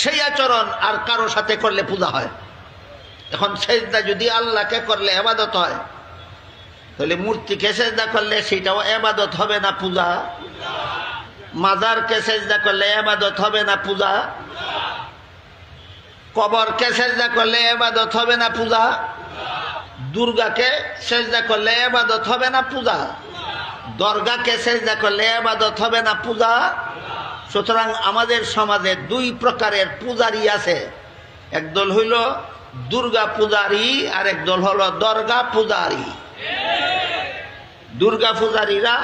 সেই আচরণ আর কারও সাথে করলে পূজা হয়। এখন সেজদা যদি আল্লাহকে করলে এবাদত হয়, তাহলে মূর্তিকে সেজদা করলে সেটাও এবাদত হবে না পূজা। মাজারকে সেজদা করলে এবাদত হবে না পূজা। কবরকে সেজদা করলে এবাদত হবে না পূজা। দুর্গাকে সেজদা করলে এবাদত হবে না পূজা। দরগাকে সেজদা করলে এবাদত হবে না পূজা। সুতরাং আমাদের সমাজে দুই প্রকারের পূজারি আছে। একদল হইল দুর্গা পূজারি, আর একদল হলো দরগা পূজারি। দুর্গা পূজারীরা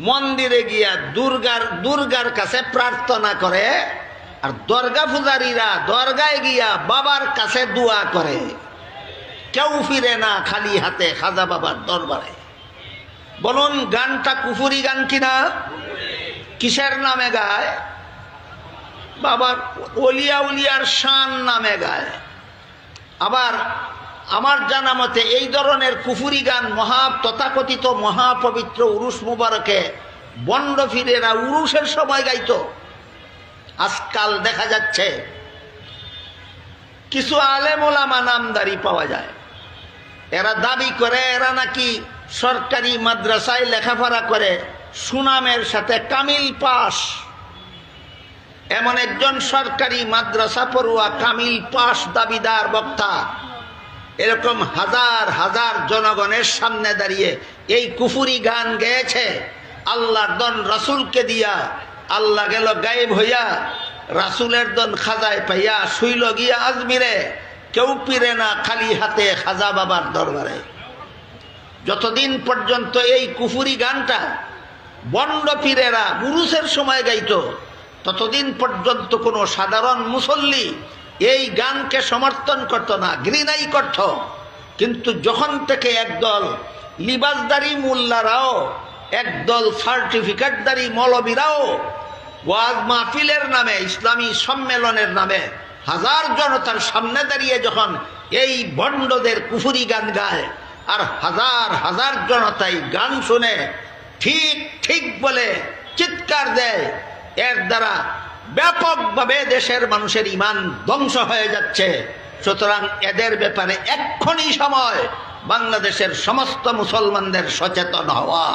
মন্দিরে গিয়া দুর্গার দুর্গার কাছে প্রার্থনা করে, আর দরগা পূজারীরা দরগায় গিয়া বাবার কাছে দোয়া করে। কেউ ফিরে না খালি হাতে খাজা বাবার দরবারে। বলুন, গানটা কুফুরি গান কিনা? কিসের নামে গায়? বাবার অলিয়া উলিয়ার শান নামে গায়। আবার আমার জানা মতে এই ধরনের কুফুরি গান মহা তথাকথিত মহাপবিত্র উরুস মুবারকে বন্ড ফিরেরা উরুসের সময় গাইত। আজকাল দেখা যাচ্ছে কিছু আলেমোলামা নামদারি পাওয়া যায়। এরা দাবি করে, এরা নাকি সরকারি মাদ্রাসায় লেখাপড়া করে। সুনামের সাথে কামিল পাস। এমন একজন সরকারি মাদ্রাসা পড়ুয়া কামিল পাস দাবিদার বক্তা। এরকম হাজার হাজার জনগণের সামনে দাঁড়িয়ে এই কুফুরি গান গেয়েছে। আল্লাহর দন রাসুলকে দিয়া আল্লাহ গেল গায়েব হইয়া রাসুলের দন খাজায় পাইয়া শুইল গিয়া আজমিরে। কেউ পিরে না খালি হাতে খাজা বাবার দরবারে। যতদিন পর্যন্ত এই কুফুরি গানটা বন্ড পীরেরা পুরুষের সময় গাইত। ততদিন পর্যন্ত কোনো সাধারণ মুসল্লি এই গানকে সমর্থন করত না, ঘৃণাই করত। কিন্তু যখন থেকে একদল লিবাসদারি মোল্লারাও, একদল সার্টিফিকেটদারি মৌলবীরাও ওয়াজ মাহফিলের নামে, ইসলামী সম্মেলনের নামে হাজার জনতার সামনে দাঁড়িয়ে যখন এই বন্ডদের কুফুরি গান গায়, আর হাজার হাজার জনতাই গান শুনে ঠিক ঠিক বলে চিৎকার দেয়। এর দ্বারা ব্যাপকভাবে দেশের মানুষের ইমান ধ্বংস হয়ে যাচ্ছে। সুতরাং এদের ব্যাপারে এক্ষুনি সময় বাংলাদেশের সমস্ত মুসলমানদের সচেতন হওয়া।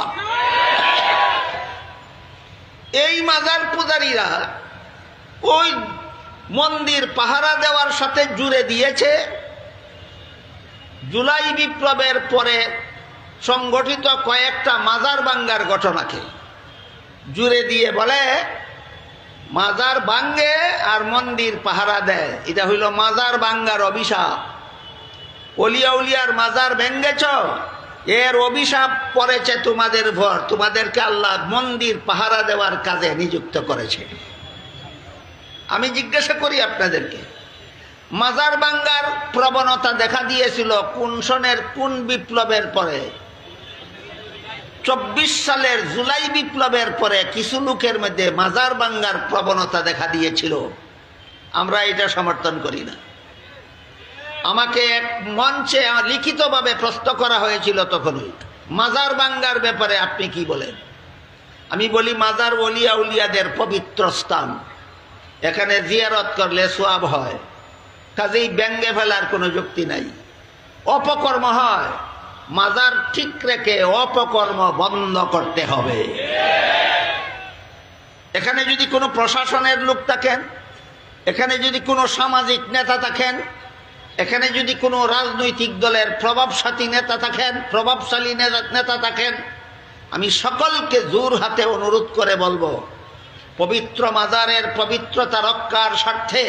এই মাজার পূজারীরা ওই মন্দির পাহারা দেওয়ার সাথে জুড়ে দিয়েছে। জুলাই বিপ্লবের পরে সংগঠিত কয়েকটা মাজার বাঙ্গার ঘটনাকে। জুড়ে দিয়ে বলে, মাজার বাঙ্গে আর মন্দির পাহারা দেয়। এটা হইল মাজার বাঙ্গার অভিশাপ। অলিয়া উলিয়ার মাজার ভেঙ্গেছ, এর অভিশাপ পড়েছে তোমাদের ভর। তোমাদেরকে আল্লাহ মন্দির পাহারা দেওয়ার কাজে নিযুক্ত করেছে। আমি জিজ্ঞাসা করি আপনাদেরকে, মাজার বাঙ্গার প্রবণতা দেখা দিয়েছিল কোন সনের কোন বিপ্লবের পরে? চব্বিশ সালের জুলাই বিপ্লবের পরে কিছু লোকের মধ্যে মাজার বাঙ্গার প্রবণতা দেখা দিয়েছিল। আমরা এটা সমর্থন করি না। আমাকে এক মঞ্চে লিখিতভাবে প্রশ্ন করা হয়েছিল তখনই, মাজার বাঙ্গার ব্যাপারে আপনি কি বলেন? আমি বলি, মাজার অলিয়া উলিয়াদের পবিত্র স্থান। এখানে জিয়ারত করলে সোয়াব হয়। কাজেই ব্যঙ্গে ফেলার কোনো যুক্তি নাই। অপকর্ম হয়। মাজার ঠিক রেখে অপকর্ম বন্ধ করতে হবে। এখানে যদি কোনো প্রশাসনের লোক থাকেন, এখানে যদি কোনো সামাজিক নেতা থাকেন, এখানে যদি কোনো রাজনৈতিক দলের প্রভাবশালী নেতা থাকেন, প্রভাবশালী নেতা থাকেন, আমি সকলকে জোর হাতে অনুরোধ করে বলব, পবিত্র মাজারের পবিত্রতা রক্ষার স্বার্থে,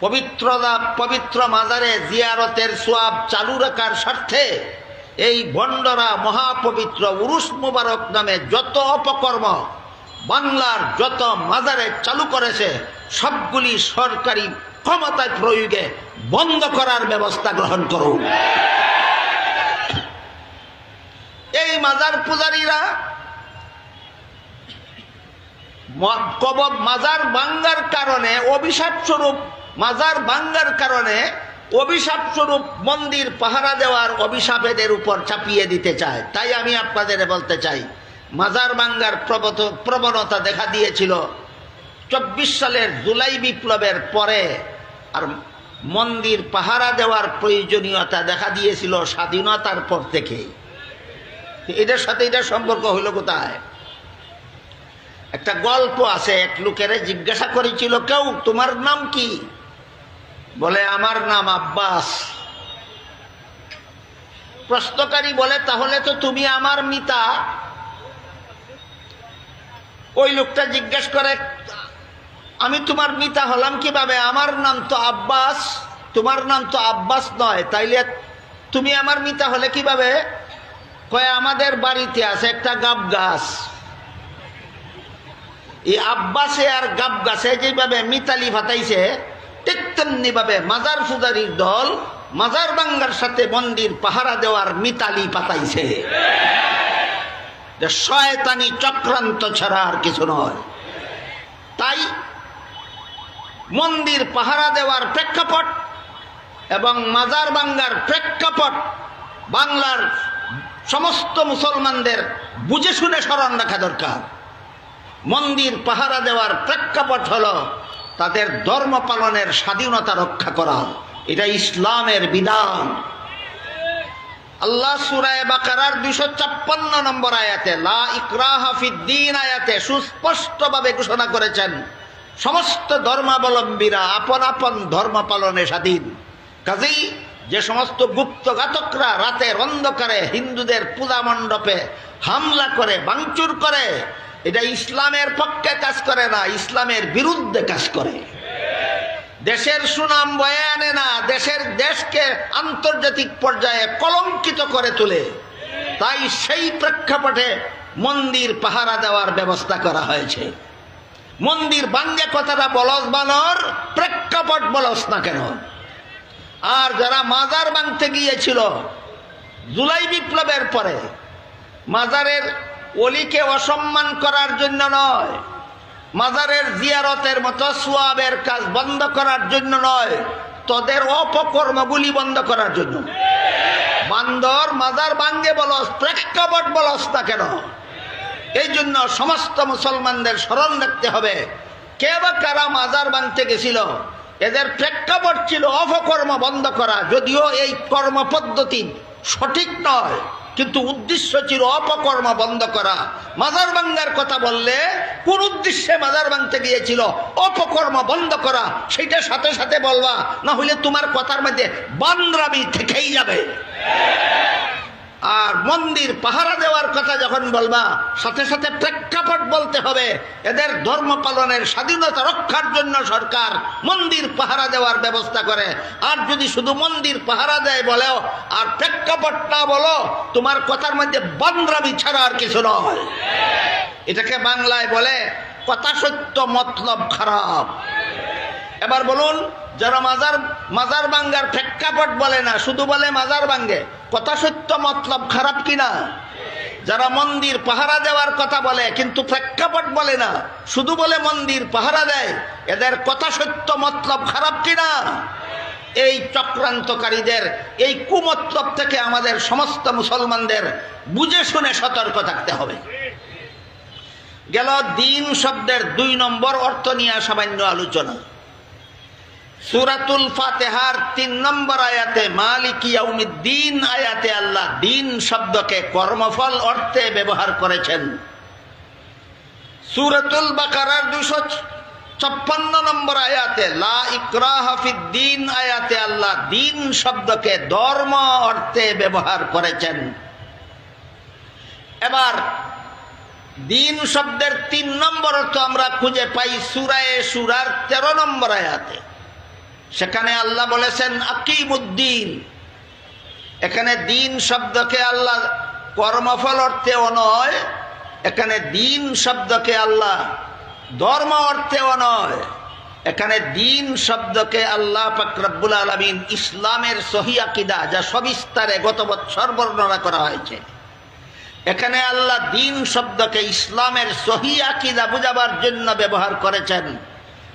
পবিত্রতা পবিত্র মাজারে জিয়ারতের সোয়াব চালু রাখার স্বার্থে এই ভণ্ডরা মহাপবিত্র উরুস মুবারক নামে যত অপকর্ম বাংলার যত মাজারে চালু করেছে, সবগুলি সরকারি ক্ষমতায় প্রয়োগে বন্ধ করার ব্যবস্থা গ্রহণ করুন। এই মাজার পূজারীরা কবর মাজার বাঙ্গার কারণে, অভিশাপ স্বরূপ মাজার বাঙ্গার কারণে অভিশাপ স্বরূপ মন্দির পাহারা দেওয়ার অভিশাপ এদের উপর চাপিয়ে দিতে চায়। তাই আমি আপনাদের বলতে চাই, মাজার বাঙ্গার প্রবণতা দেখা দিয়েছিল। চব্বিশ সালের জুলাই বিপ্লবের পরে আর মন্দির পাহারা দেওয়ার প্রয়োজনীয়তা দেখা দিয়েছিল স্বাধীনতার পর থেকে। এটার সাথে এটার সম্পর্ক হইল কোথায়? একটা গল্প আছে, এক লোকেরে জিজ্ঞাসা করেছিল, কেউ, তোমার নাম কি? বলে, আমার নাম আব্বাস। প্রশ্নকারী বলে, তাহলে তো তুমি আমার মিতা। ওই লোকটা জিজ্ঞেস করে, আমি তোমার মিতা হলাম কীভাবে? আমার নাম তো আব্বাস, তোমার নাম তো আব্বাস নয়। তাইলে তুমি আমার মিতা হলে কীভাবে? কয়, আমাদের বাড়িতে আছে একটা গাব গাছ। এই আব্বাসে আর গাব গাছে যেভাবে মিতালি ফাতাইছে ঠিক তেমনি ভাবে মাজার ফুজারির দল মাজার বাঙ্গার সাথে মন্দির পাহারা দেওয়ার মিতালি পাতাইছে। শয়তানি চক্রান্ত ছাড়া আর কিছু নয়। তাই মন্দির পাহারা দেওয়ার প্রেক্ষাপট এবং মাজার বাঙ্গার প্রেক্ষাপট বাংলার সমস্ত মুসলমানদের বুঝে শুনে স্মরণ রাখা দরকার। মন্দির পাহারা দেওয়ার প্রেক্ষাপট হল তাদের ধর্ম পালনের স্বাধীনতা রক্ষা করা। এটা ইসলামের বিধান। আল্লাহ সুরায় বাকারার দুইশো ছাপ্পান্ন নম্বর আয়াতে, লা ইকরাহাফিদ্দিন আয়াতে সুস্পষ্টভাবে ঘোষণা করেছেন, সমস্ত ধর্মাবলম্বীরা আপন আপন ধর্ম পালনে স্বাধীন। কাজেই যে সমস্ত গুপ্তঘাতকরা রাতের অন্ধকারে হিন্দুদের পূজা মণ্ডপে হামলা করে, ভাঙচুর করে এটা ইসলামের পক্ষে কাজ করে না, ইসলামের বিরুদ্ধে কাজ করে। দেশের সুনাম বয়ে আনে না, দেশের দেশকে আন্তর্জাতিক পর্যায়ে কলঙ্কিত করে তোলে। তাই সেই প্রেক্ষাপটে মন্দির পাহারা দেওয়ার ব্যবস্থা করা হয়েছে। মন্দির বাঙ্গে কথাটা বলস বানর, প্রেক্ষাপট বলস না কেন? আর যারা মাজার ভাঙতে গিয়েছিল, জুলাই বিপ্লবের পরে, মাজারের অলিকে অসম্মান করার জন্য নয়। মাজারের জিয়ারতের মতো সোয়াবের কাজ বন্ধ করার জন্য নয়। তোদের অপকর্মগুলি বন্ধ করার জন্য। বান্দর মাজার বাঙ্গে বলস, প্রেক্ষাপট বলস না কেন? এই জন্য সমস্ত মুসলমানদের স্মরণ রাখতে হবে। কে বা কারা মাজার বাঁধতে গেছিল? এদের প্রেক্ষাপট ছিল অপকর্ম বন্ধ করা, যদিও এই কর্ম পদ্ধতি সঠিক নয়। কিন্তু উদ্দেশ্য ছিল অপকর্ম বন্ধ করা। মাজার বাংলার কথা বললে, কোন উদ্দেশ্যে মাজার বাংতে গিয়েছিল অপকর্ম বন্ধ করা, সেটা সাথে সাথে বলবা, না হলে তোমার কথার মধ্যে বান্দ্রামি থেকেই যাবে। আর মন্দির পাহারা দেওয়ার কথা যখন বলবা, সাথে সাথে প্রেক্ষাপট বলতে হবে, এদের ধর্ম পালনের স্বাধীনতা রক্ষার জন্য সরকার মন্দির পাহারা দেওয়ার ব্যবস্থা করে। আর যদি শুধু মন্দির পাহারা দেয় বলেও, আর প্রেক্ষাপট না বলো, তোমার কথার মধ্যে বান্দ্রামি ছাড়া আর কিছু নয়। এটাকে বাংলায় বলে, কথা সত্য মতলব খারাপ। এবার বলুন, যারা মাজার মাজার বাঙ্গার প্রেক্ষাপট বলে না, শুধু বলে মাজার বাঙ্গে, কথা সত্য মতলব খারাপ কিনা? যারা মন্দির পাহারা দেওয়ার কথা বলে, কিন্তু প্রেক্ষাপট বলে না, শুধু বলে মন্দির পাহারা দেয়, এদের কথা সত্য মতলব খারাপ কিনা? এই চক্রান্তকারীদের, এই কুমতলব থেকে আমাদের সমস্ত মুসলমানদের বুঝে শুনে সতর্ক থাকতে হবে। গেল দিন শব্দের দুই নম্বর অর্থ নিয়ে সামান্য আলোচনা। সুরাতুল ফাতেহার তিন নম্বর আয়াতে, মালিক দিন আয়াতে আল্লাহ দিন শব্দকে কর্মফল অর্থে ব্যবহার করেছেন। সুরাতুল বাকারার দুশো ছাপ্পান্ন নম্বর আয়াতে, লা ইকরাহিদ্দিন আয়াতে আল্লাহ দিন শব্দকে ধর্ম অর্থে ব্যবহার করেছেন। এবার, দিন শব্দের তিন নম্বর অর্থ আমরা খুঁজে পাই সুরায় সুরার তেরো নম্বর আয়াতে। সেখানে আল্লাহ বলেছেন, আকিমুদ্দিন। এখানে দিন শব্দকে আল্লাহ কর্মফল অর্থেও নয়, এখানে দিন শব্দকে আল্লাহ ধর্ম অর্থেও নয়, এখানে দিন শব্দকে আল্লাহ ফাকরাবুল আলমিন ইসলামের সহি আকিদা, যা সবিস্তারে গত বছর বর্ণনা করা হয়েছে। এখানে আল্লাহ দিন শব্দকে ইসলামের সহি আকিদা বুঝাবার জন্য ব্যবহার করেছেন।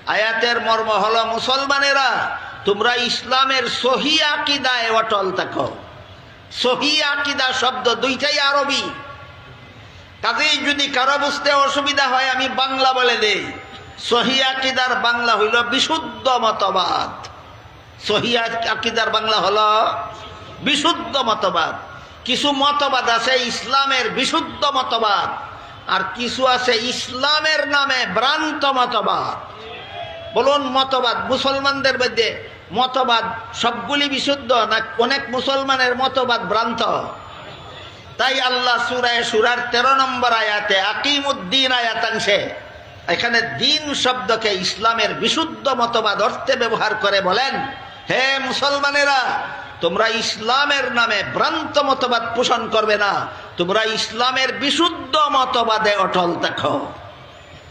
আয়াতের মর্ম হলো মুসলমানেরা, তোমরা ইসলামের সহি আকিদায় অটল থাকো। সহি আকিদা শব্দ দুইটাই আরবি। কাজেই যদি কারও বুঝতে অসুবিধা হয়, আমি বাংলা বলে দেই। সহি আকিদার বাংলা হইল বিশুদ্ধ মতবাদ। সহি আকিদার বাংলা হলো বিশুদ্ধ মতবাদ। কিছু মতবাদ আছে ইসলামের বিশুদ্ধ মতবাদ, আর কিছু আছে ইসলামের নামে ভ্রান্ত মতবাদ। বলুন মতবাদ, মুসলমানদের মধ্যে মতবাদ সবগুলি বিশুদ্ধ না অনেক মুসলমানের মতবাদ ভ্রান্ত? তাই আল্লাহ সুরায় সুরার তেরো নম্বর আয়াতে আকিমুদ্দিন আয়াতাংশে এখানে দিন শব্দকে ইসলামের বিশুদ্ধ মতবাদ অর্থে ব্যবহার করে বলেন, হে মুসলমানেরা, তোমরা ইসলামের নামে ভ্রান্ত মতবাদ পোষণ করবে না। তোমরা ইসলামের বিশুদ্ধ মতবাদে অটল দেখো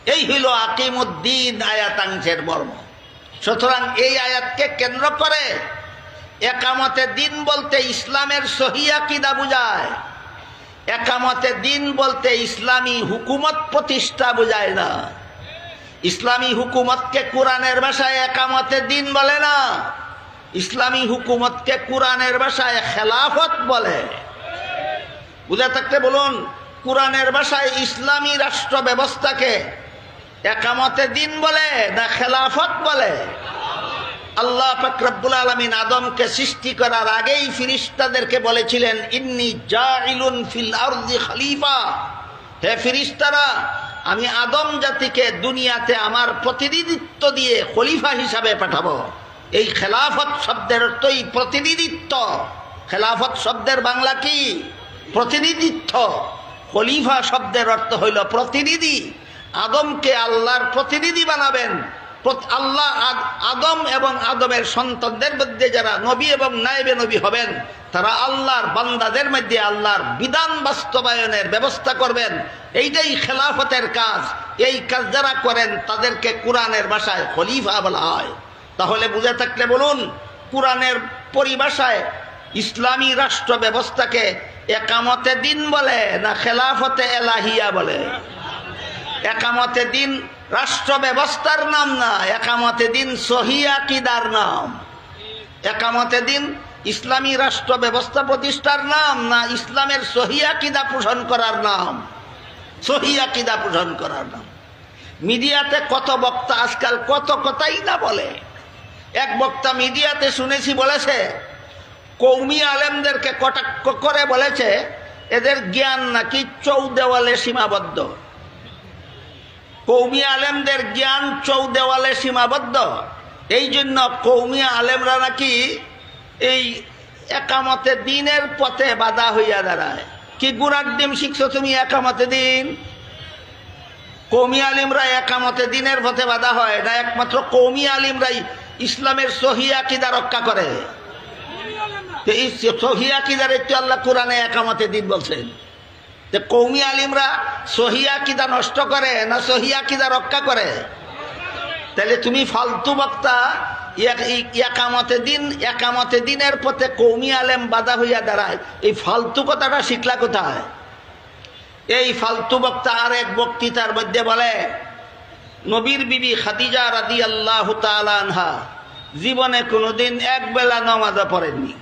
এই হইল আকিমুদ্দিন আয়াতাংশের মর্ম। সুতরাং এই আয়াতকে কেন্দ্র করে একামতে দিন বলতে ইসলামের সহিয়া কিদা বুঝায়। একামতে দিন বলতে ইসলামী হুকুমত প্রতিষ্ঠা বুঝায় না। ইসলামী হুকুমতকে কোরআনের ভাষায় একামতে দিন বলে না। ইসলামী হুকুমতকে কোরআনের ভাষায় খেলাফত বলে। বুঝে থাকতে বলুন, কোরআনের ভাষায় ইসলামী রাষ্ট্র ব্যবস্থাকে একামতে দিন বলে না খেলাফত বলে। আল্লাহ ফকরাবুল আলমিন আদমকে সৃষ্টি করার আগেই ফিরিস্তাদেরকে বলেছিলেন, ইন্নি জাইলুন ফিল আরদি খলিফা। হে ফিরিস্তারা, আমি আদম জাতিকে দুনিয়াতে আমার প্রতিনিধিত্ব দিয়ে খলিফা হিসাবে পাঠাবো। এই খেলাফত শব্দের অর্থই প্রতিনিধিত্ব। খেলাফত শব্দের বাংলা কি? প্রতিনিধিত্ব। খলিফা শব্দের অর্থ হইল প্রতিনিধি। আদমকে আল্লাহর প্রতিনিধি বানাবেন। আল্লাহ আদ- আদম এবং আদমের সন্তানদের মধ্যে যারা নবী এবং নাইবে নবী হবেন, তারা আল্লাহর বান্দাদের মধ্যে আল্লাহর বিধান বাস্তবায়নের ব্যবস্থা করবেন। এইটাই খেলাফতের কাজ। এই কাজ যারা করেন, তাদেরকে কোরআনের ভাষায় খলিফা বলা হয়। তাহলে বুঝে থাকলে বলুন, কোরআনের পরিভাষায় ইসলামী রাষ্ট্র ব্যবস্থাকে একামতে দিন বলে না খেলাফতে এলাহিয়া বলে? একামতে দিন রাষ্ট্র ব্যবস্থার নাম না, একামতে দিন সহিয়া কিদার নাম। একামতে দিন ইসলামী রাষ্ট্র ব্যবস্থা প্রতিষ্ঠার নাম না, ইসলামের সহিয়া কিদা পোষণ করার নাম। সহিয়া কিদা পোষণ করার নাম। মিডিয়াতে কত বক্তা, আজকাল কত কথাই না বলে। এক বক্তা মিডিয়াতে শুনেছি বলেছে, কৌমি আলেমদেরকে কটাক্ষ করে বলেছে, এদের জ্ঞান নাকি চৌদেওয়ালে সীমাবদ্ধ। কৌমি আলেমদের জ্ঞান চৌদেওয়ালে সীমাবদ্ধ। এই জন্য কৌমি আলেমরা নাকি এই একামতে দিনের পথে বাধা হইয়া দাঁড়ায়। কি গুড়ার ডিম শিখছো তুমি একামতে দিন? কৌমি আলিমরা একামতে দিনের পথে বাধা হয় না, একমাত্র কৌমি আলিমরাই ইসলামের সহিয়া কিদা রক্ষা করে। সহিয়া কিদার একটু আল্লাহ কোরআনে একামতে দিন বলছেন। যে কৌমি আলিমরা সহিয়া কিদা নষ্ট করে না সহিয়া কিদা রক্ষা করে? তাহলে তুমি ফালতু বক্তা, এক- একামতে দিন, একামতে দিনের পথে কৌমি আলেম বাধা হইয়া দাঁড়ায়। এই ফালতু কথাটা শিখলা কোথায়? এই ফালতু বক্তা আর এক বক্তৃতার মধ্যে বলে, নবীর বিবি খাদিজা রাদি আল্লাহ আনহা জীবনে কোনোদিন এক বেলা নমাজা পড়েননি।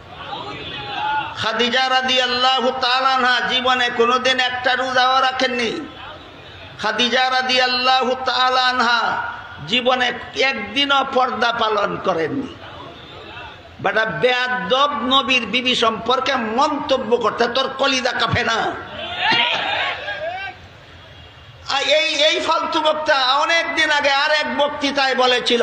খাদিজা রাদি আল্লাহ আনহা জীবনে কোনোদিন একটা রোজাও রাখেননি। খাদিজা রাদি আল্লাহ আনহা জীবনে একদিনও পর্দা পালন করেননি। বেটা বেয়াদব নবীর বিবি সম্পর্কে মন্তব্য করতে তোর কলিদা কাফে না। এই এই ফালতু বক্তা অনেক দিন আগে আর এক বক্তৃতায় বলেছিল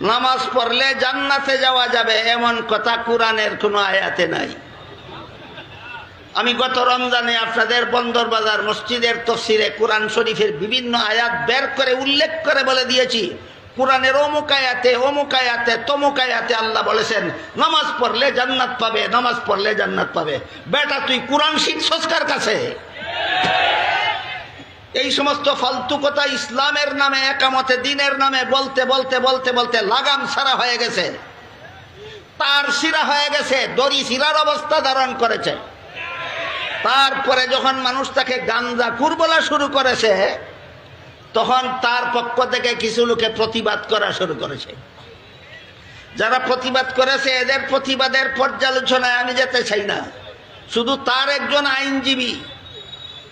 নামাজ পড়লে জান্নাতে যাওয়া যাবে, এমন কথা কোরআনের কোনো আয়াতে নাই। আমি গত রমজানে আপনাদের বন্দর বাজার মসজিদের তফসিরে কোরআন শরীফের বিভিন্ন আয়াত বের করে উল্লেখ করে বলে দিয়েছি। কোরআনের অমুক আয়াতে অমুক আয়াতে, তমুক আয়াতে আল্লাহ বলেছেন, নামাজ পড়লে জান্নাত পাবে, নামাজ পড়লে জান্নাত পাবে। বেটা, তুই কোরআন শিখছস কার কাছে? এই সমস্ত ফালতু কথা ইসলামের নামে, একামতে দিনের নামে বলতে বলতে বলতে বলতে লাগাম সারা হয়ে গেছে। তার শিরা হয়ে গেছে, দড়ি শিরার অবস্থা ধারণ করেছে। তারপরে যখন মানুষ তাকে গাঞ্জাকুর বলা শুরু করেছে, তখন তার পক্ষ থেকে কিছু লোকে প্রতিবাদ করা শুরু করেছে। যারা প্রতিবাদ করেছে, এদের প্রতিবাদের পর্যালোচনায় আমি যেতে চাই না। শুধু তার একজন আইনজীবী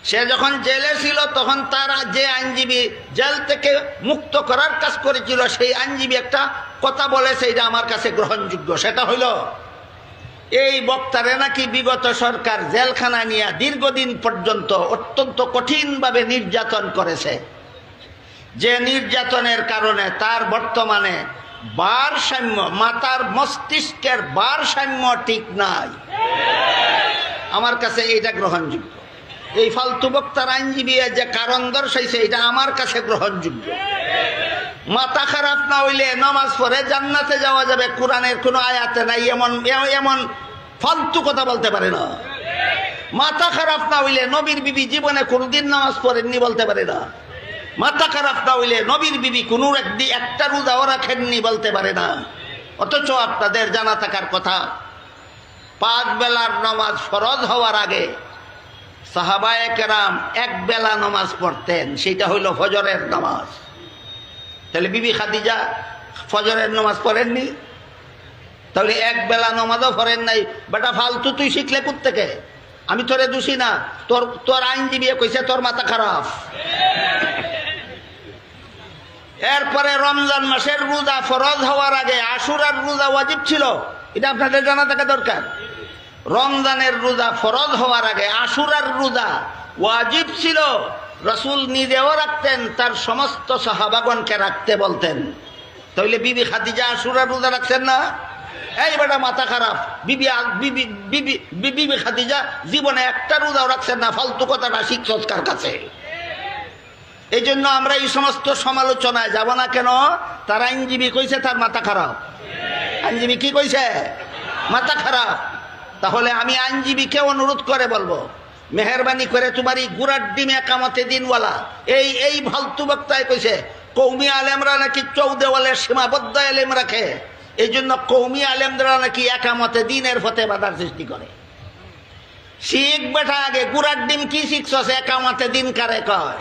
সে যখন জেলে ছিল, তখন তার যে আইনজীবী জেল থেকে মুক্ত করার কাজ করেছিল, সেই আইনজীবী একটা কথা বলেছে এটা আমার কাছে গ্রহণযোগ্য। সেটা হইল, এই বক্তারে নাকি বিগত সরকার জেলখানা নিয়ে দীর্ঘদিন পর্যন্ত অত্যন্ত কঠিনভাবে নির্যাতন করেছে। যে নির্যাতনের কারণে তার বর্তমানে ভারসাম্য, মাতার মস্তিষ্কের ভারসাম্য ঠিক নাই। আমার কাছে এইটা গ্রহণযোগ্য। এই ফালতু বক্তার আইনজীবী যে কারণ দর্শাইছে এটা আমার কাছে গ্রহণযোগ্য। মাথা খারাপ না হইলে নমাজ পড়ে জান্নাতে যাওয়া যাবে, কোরআনের কোনো আয়াতে নাই, এমন এমন ফালতু কথা বলতে পারে না। মাথা খারাপ না হইলে নবীর বিবি জীবনে কোনোদিন নামাজ পড়েননি বলতে পারে না। মাথা খারাপ না হইলে নবীর বিবি কোনো একদিন একটা রোজাও রাখেননি বলতে পারে না। অথচ আপনাদের জানা থাকার কথা, পাঁচ বেলার নামাজ ফরজ হওয়ার আগে সাহাবায়ে কেরাম এক বেলা নামাজ পড়তেন, সেটা হইল ফজরের নামাজ। তাহলে বিবি খাদিজা ফজরের নামাজ পড়েননি? তাহলে এক বেলা নামাজও পড়েন নাই। বেটা, ফালতু তুই শিখলে থেকে আমি তোরে দোষী না। তোর তোর আইনজীবী কইছে তোর মাথা খারাপ। এরপরে রমজান মাসের রোজা ফরজ হওয়ার আগে আশুরার রোজা ওয়াজিব ছিল। এটা আপনাদের জানা থাকা দরকার। রমজানের রোজা ফরজ হওয়ার আগে আশুরার রোজা ওয়াজিব ছিল। রসুল নিজেও রাখতেন, তার সমস্ত সাহাবাগনকে রাখতে বলতেন। তাহলে বিবি খাদিজা আশুরার রোজা রাখছেন না? এই বেটা, মাথা খারাপ। বিবি বিবি বিবি বিবি খাদিজা জীবনে একটা রোজাও রাখছেন না, ফালতু কথাটা শিক্ষকার কাছে? এই জন্য আমরা এই সমস্ত সমালোচনায় যাব না কেন? তার আইনজীবী কইছে তার মাথা খারাপ। আইনজীবী কি কইছে? মাথা খারাপ। তাহলে আমি আইনজীবীকে অনুরোধ করে বলব, মেহরবানি করে তোমার এই গুড়ার ডিমে কামাতে দিনওয়ালা। এই এই ফালতু বক্তায় কইছে, কৌমি আলেমরা নাকি চৌদেওয়ালের সীমাবদ্ধ আলেম রাখে। এই জন্য কৌমি আলেমরা নাকি একামতে দিনের ফতে বাধার সৃষ্টি করে। শিখ বেটা আগে গুড়ার ডিম কি শিখছ একামতে দিন কারে কয়?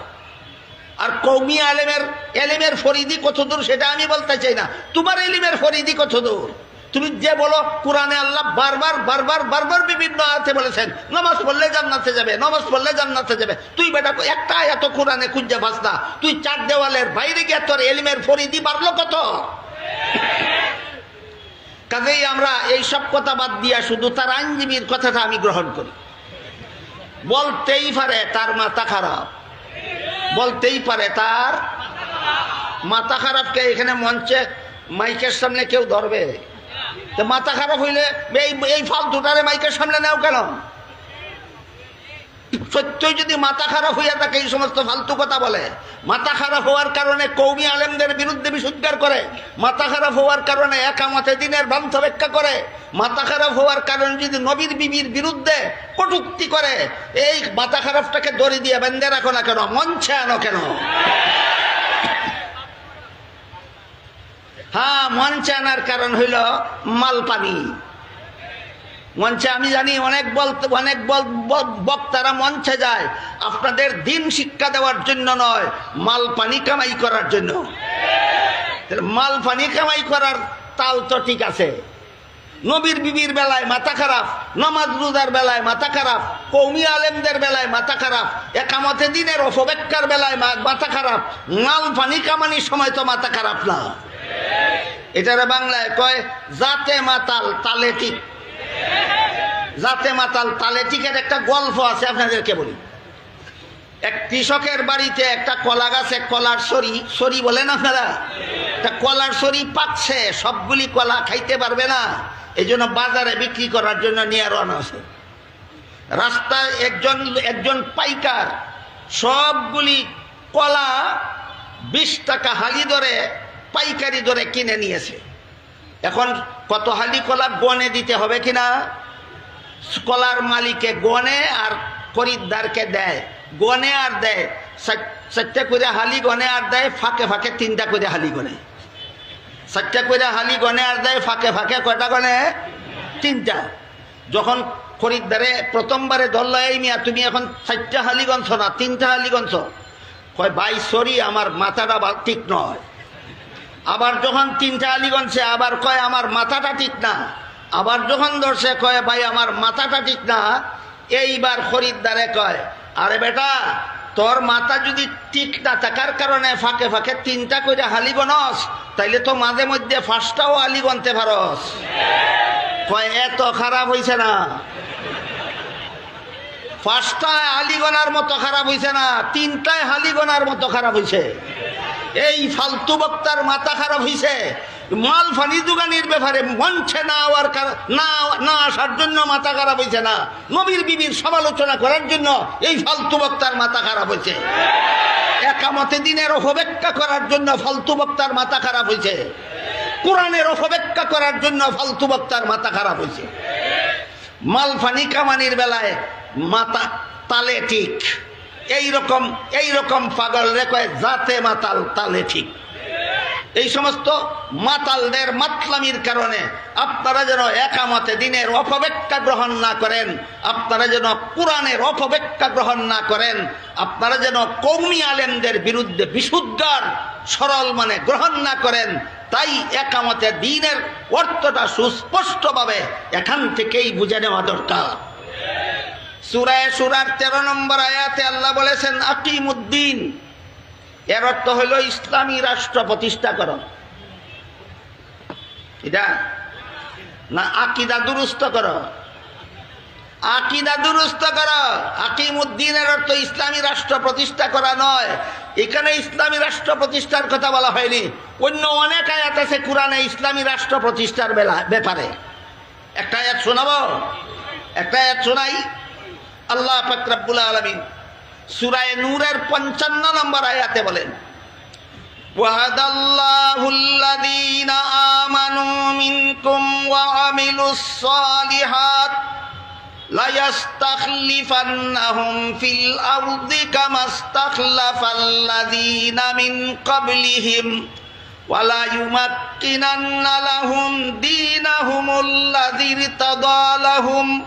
আর কৌমি আলেমের, এলিমের ফরিদি কত দূর সেটা আমি বলতে চাই না। তোমার এলিমের ফরিদি কত দূর তুমি যে বলো, কোরআনে আল্লাহ বারবার বারবার বারবার বিভিন্ন আয়াতে বলেছেন, নামাজ পড়লে জান্নাতে যাবে, নামাজ পড়লে জান্নাতে যাবে। তুই বেটা, একটা এত কোরআনে খুঁজে পাস না। তুই চার দেওয়ালের বাইরে গিয়ে তোর এলিমের ফরিদি বাড়লো কত? কাজেই আমরা এই সব কথা বাদ দিয়া শুধু তার আইনজীবীর কথাটা আমি গ্রহণ করি। বলতেই পারে তার মাথা খারাপ। বলতেই পারে তার মাথা খারাপকে এখানে মঞ্চে মাইকের সামনে কেউ ধরবে? তো মাথা খারাপ হইলে এই এই ফালতুটারে মাইকের সামনে নেও কেন? সত্যই যদি মাথা খারাপ হইয়া থাকে এই সমস্ত ফালতু কথা বলে, মাথা খারাপ হওয়ার কারণে কৌমি আলেমদের বিরুদ্ধে বিশুদ্ধার করে, মাথা খারাপ হওয়ার কারণে একামতে দিনের বান্ধ ব্যাখ্যা করে, মাথা খারাপ হওয়ার কারণে যদি নবীর বিবির বিরুদ্ধে কটুক্তি করে, এই মাথা খারাপটাকে দড়ি দিয়ে বেঁধে রাখো না কেন, মঞ্চে আনো কেন? হ্যাঁ মঞ্চে আনার কারণ হইল মালপানি। মঞ্চে আমি জানি অনেক বলতে অনেক বক্তারা মঞ্চে যায়, আপনাদের দিন শিক্ষা দেওয়ার জন্য নয় মাল পানি কামাই করার জন্য। মাল পানি কামাই করার তাল তো ঠিক আছে। নবীর বিবির বেলায় মাথা খারাপ, নমাজ রোজার বেলায় মাথা খারাপ, কৌমি আলেমদের বেলায় মাথা খারাপ, একামতে দিনের অপব্যাখ্যার বেলায় মাথা খারাপ মাল পানি কামানির সময় তো মাথা খারাপ না। এটারে বাংলায় কয়, জাতে মাতাল তালে ঠিক। জাতে মাতাল তালে টিকের একটা গল্প আছে, আপনাদেরকে বলি। এক কৃষকের বাড়িতে একটা কলা গাছে কলার সরি সরি বলেন আপনারা? একটা কলার সরি পাকছে সবগুলি কলা খাইতে পারবে না। এই জন্য বাজারে বিক্রি করার জন্য নিয়ে রওনা আছে রাস্তায় একজন একজন পাইকার সবগুলি কলা বিশ টাকা হালি ধরে পাইকারি ধরে কিনে নিয়েছে। এখন কত হালি কলা গনে দিতে হবে কিনা কলার মালিকে গনে আর খরিদ্দারকে দেয়। গনে আর দেয়। চারটা করে হালি গনে আর দেয়, ফাঁকে ফাঁকে তিনটা করে হালি গনে। চারটা করে হালি গনে আর দেয়, ফাঁকে ফাঁকে কয়টা গনে? তিনটা। যখন খরিদ্দারে প্রথমবারে ধরল, এই মিয়া, তুমি এখন চারটা হালি গঞ্চ না, তিনটা হালি গঞ্চ কয়, ভাই সরি আমার মাথাটা ঠিক নয়। আবার যখন তিনটা আলিগঞ্জে, আবার কয়, আমার মাথাটা ঠিক না। আবার যখন ধরছে কয়, ভাই, আমার মাথাটা ঠিক না। এইবার খরিদ্দারে কয়, আরে বেটা, তোর মাথা যদি ঠিক না থাকার কারণে ফাঁকে ফাঁকে তিনটা করে হালি বনস তাইলে তো মাঝে মধ্যে ফার্স্টটাও আলি বনতে পারস কয়, এত খারাপ হইছে না। ফার্স্টটায় আলিগনার মতো খারাপ হইছে না, তিনটায় হালিগনার মতো খারাপ হইছে। এই ফালতু বক্তার মাথা খারাপ হইছে। মাল ফানি দুগানির ব্যাপারে মঞ্চে না আওয়ার না না আসার জন্য মাথা খারাপ হইছে না। নবীর বিবির সমালোচনা করার জন্য এই ফালতু বক্তার মাথা খারাপ হয়েছে একামতে দিনের অপব্যাখ্যা করার জন্য ফালতু বক্তার মাথা খারাপ হইছে। কোরআনের অপব্যাখ্যা করার জন্য ফালতু বক্তার মাথা খারাপ হইছে। মালফানি কামানির বেলায় মাথা তালে ঠিক। এই রকম এই রকম পাগল রে কয়, জাতে মাতাল, তালে ঠিক। এই সমস্ত মাতালদের মাতলামির কারণে আপনারা যেন একামতে দিনের অপব্যাখ্যা গ্রহণ না করেন, আপনারা যেন কোরআনের অপব্যাখ্যা গ্রহণ না করেন, আপনারা যেন কৌমি আলেমদের বিরুদ্ধে বিশুদ্ধার, সরল মানে গ্রহণ না করেন, তাই একামতে দিনের অর্থটা সুস্পষ্টভাবে এখান থেকেই বুঝে নেওয়া দরকার। সুরায় সুরার তেরো নম্বর আয়াতে আল্লাহ বলেছেন, আকিমুদ্দিন। এর অর্থ হইল ইসলামী রাষ্ট্র প্রতিষ্ঠা কর। এটা? না, আকিদা দুরুস্ত কর। আকিদা দুরুস্ত কর। আকিমুদ্দিনের অর্থ ইসলামী রাষ্ট্র প্রতিষ্ঠা করা নয়। এখানে ইসলামী রাষ্ট্র প্রতিষ্ঠার কথা বলা হয়নি। অন্য অনেক আয়াত আছে কোরআনে ইসলামী রাষ্ট্র প্রতিষ্ঠার বেলা ব্যাপারে। একটা আয়াত শোনাবো? একটা আয়াত শোনাই। আল্লাহ ফাকরাবুল আলমিন সুরায় নূরের পঞ্চান্ন নম্বর আয়াতে বলেন وعد الله الذين آمنوا منكم وعملوا الصالحات ليستخلفنهم في الأرض كما استخلف الذين من قبلهم ولا يمكنن لهم دينهم الذي ارتضى لهم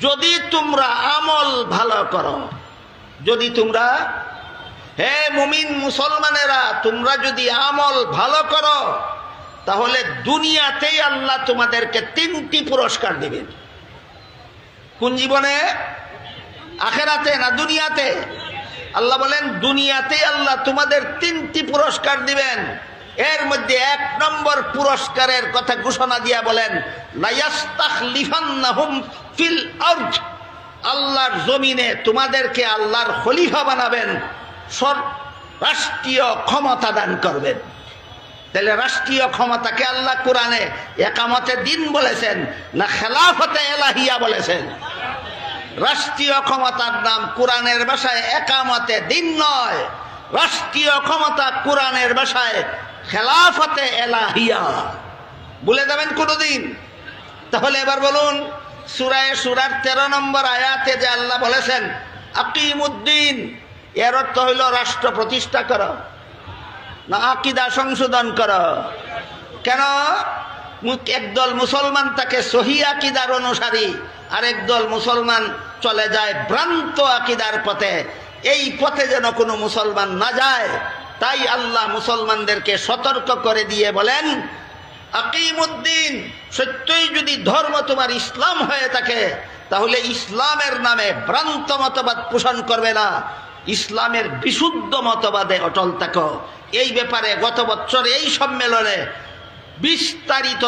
যদি তোমরা আমল ভালো করো, যদি তোমরা, হে মুমিন মুসলমানেরা, তোমরা যদি আমল ভালো করো, তাহলে দুনিয়াতেই আল্লাহ তোমাদেরকে তিনটি পুরস্কার দিবেন। কোন জীবনে? আখেরাতে না দুনিয়াতে? আল্লাহ বলেন, দুনিয়াতেই আল্লাহ তোমাদের তিনটি পুরস্কার দিবেন। এর মধ্যে এক নম্বর পুরস্কারের কথা ঘোষণা দিয়া বলেন ফিল আল্লাহর জমিনে তোমাদেরকে আল্লাহর খলিফা বানাবেন রাষ্ট্রীয় ক্ষমতা দান করবেন। তাহলে রাষ্ট্রীয় ক্ষমতাকে আল্লাহ কোরআনে একামতে দিন বলেছেন, না খেলাফতে এলাহিয়া বলেছেন। রাষ্ট্রীয় ক্ষমতার নাম কোরআনের ভাষায় একামতে দিন নয়। রাষ্ট্রীয় ক্ষমতা কোরআনের ভাষায় খেলাফতে এলাহিয়া। বলে যাবেন কোনোদিন। তাহলে এবার বলুন, সুরায় সুরার তেরো নম্বর আয়াতে যে আল্লাহ বলেছেন, আকিমুদ্দিন এর অর্থ হইল রাষ্ট্র প্রতিষ্ঠা কর, না আকিদা সংশোধন কর। কেন? একদল মুসলমান তাকে সহি আকিদার অনুসারী আর একদল মুসলমান চলে যায় ভ্রান্ত আকিদার পথে। এই পথে যেন কোনো মুসলমান না যায় তাই আল্লাহ মুসলমানদেরকে সতর্ক করে দিয়ে বলেন, আকিমুদ্দিন, সত্যই যদি ধর্ম তোমার ইসলাম হয়ে থাকে, তাহলে ইসলামের নামে ভ্রান্ত মতবাদ পোষণ করবে না। ইসলামের বিশুদ্ধ মতবাদে অটল থাকো। এই ব্যাপারে গত বছর এই সম্মেলনে বিস্তারিত